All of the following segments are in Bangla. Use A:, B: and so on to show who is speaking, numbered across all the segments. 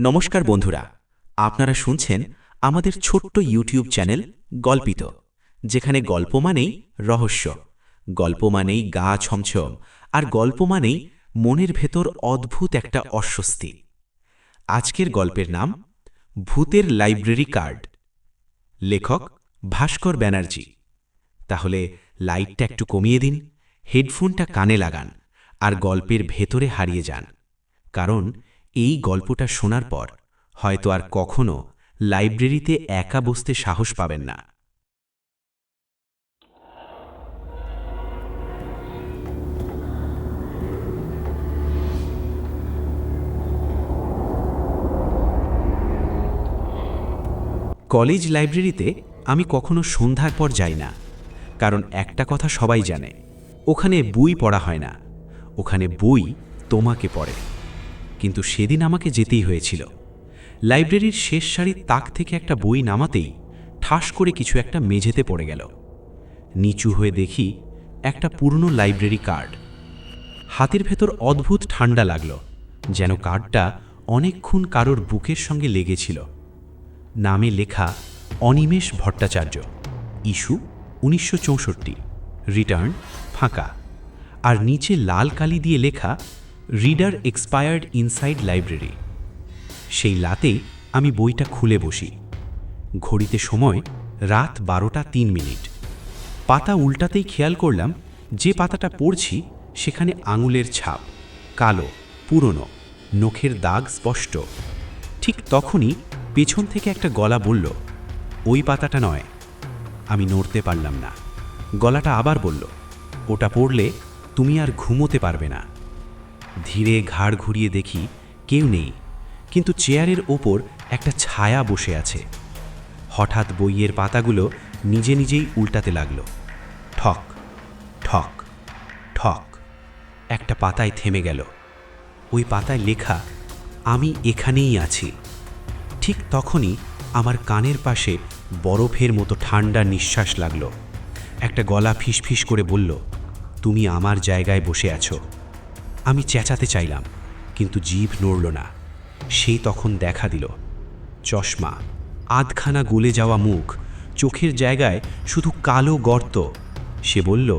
A: নমস্কার বন্ধুরা, আপনারা শুনছেন আমাদের ছোট্ট ইউটিউব চ্যানেল গল্পিত, যেখানে গল্প মানেই রহস্য। গল্প মানেই গা ছমছম, আর গল্প মানেই মনের ভেতর অদ্ভুত একটা অস্বস্তি। আজকের গল্পের নাম ভূতের লাইব্রেরি কার্ড। লেখক ভাস্কর ব্যানার্জি। তাহলে লাইটটা একটু কমিয়ে দিন, হেডফোনটা কানে লাগান, আর গল্পের ভেতরে হারিয়ে যান। কারণ এই গল্পটা শোনার পর হয়তো আর কখনো লাইব্রেরিতে একা বসতে সাহস পাবেন না। কলেজ লাইব্রেরিতে আমি কখনো সন্ধ্যার পর যাই না, কারণ একটা কথা সবাই জানে, ওখানে বই পড়া হয় না, ওখানে বই তোমাকে পড়ে। কিন্তু সেদিন আমাকে যেতেই হয়েছিল। লাইব্রেরির শেষ সারির তাক থেকে একটা বই নামাতেই ঠাস করে কিছু একটা মেঝেতে পড়ে গেল। নিচু হয়ে দেখি একটা পুরনো লাইব্রেরি কার্ড। হাতের ভেতর অদ্ভুত ঠান্ডা লাগল, যেন কার্ডটা অনেকক্ষণ কারোর বুকের সঙ্গে লেগেছিল। নামে লেখা, অনিমেষ ভট্টাচার্য। ইস্যু উনিশশো চৌষট্টি। রিটার্ন ফাঁকা। আর নিচে লাল কালি দিয়ে লেখা রিডার এক্সপায়ার্ড ইনসাইড লাইব্রেরি সেই লাতেই আমি বইটা খুলে বসি। ঘড়িতে সময় রাত বারোটা তিন মিনিট। পাতা উল্টাতেই খেয়াল করলাম, যে পাতাটা পড়ছি সেখানে আঙুলের ছাপ, কালো, পুরনো, নখের দাগ স্পষ্ট। ঠিক তখনই পেছন থেকে একটা গলা বলল, ওই পাতাটা নয়। আমি নড়তে পারলাম না। গলাটা আবার বলল, ওটা পড়লে তুমি আর ঘুমোতে পারবে না। ধীরে ঘাড় ঘুরিয়ে দেখি কেউ নেই, কিন্তু চেয়ারের ওপর একটা ছায়া বসে আছে। হঠাৎ বইয়ের পাতাগুলো নিজে নিজেই উল্টাতে লাগল। ঠক ঠক ঠক, একটা পাতায় থেমে গেল। ওই পাতায় লেখা, আমি এখানেই আছি। ঠিক তখনই আমার কানের পাশে বরফের মতো ঠান্ডা নিঃশ্বাস লাগল। একটা গলা ফিসফিস করে বলল, তুমি আমার জায়গায় বসে আছো। আমি চেঁচাতে চাইলাম, কিন্তু জিভ নড়ল না। সেই তখন দেখা দিল। চশমা, আধখানা গলে যাওয়া মুখ, চোখের জায়গায় শুধু কালো গর্ত। সে বলল,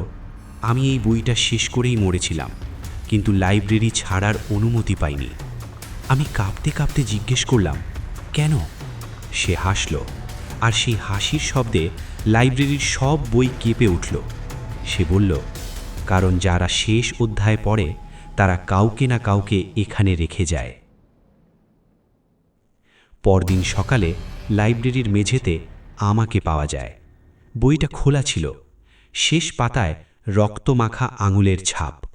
A: আমি এই বইটা শেষ করেই মরেছিলাম, কিন্তু লাইব্রেরি ছাড়ার অনুমতি পাইনি। আমি কাঁপতে কাঁপতে জিজ্ঞেস করলাম, কেন? সে হাসল, আর সেই হাসির শব্দে লাইব্রেরির সব বই কেঁপে উঠল। সে বলল, কারণ যারা শেষ অধ্যায় পড়ে তারা কাউকে না কাউকে এখানে রেখে যায়। পরদিন সকালে লাইব্রেরির মেঝেতে আমাকে পাওয়া যায়। বইটা খোলা ছিল। শেষ পাতায় রক্তমাখা আঙুলের ছাপ।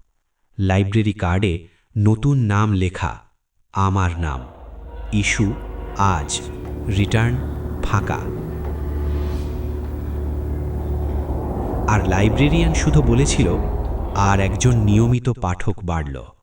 A: লাইব্রেরি কার্ডে নতুন নাম লেখা, আমার নাম। ইস্যু আজ। রিটার্ন ফাঁকা। আর লাইব্রেরিয়ান শুধু বলেছিল আর একজন নিয়মিত পাঠক বাড়ল।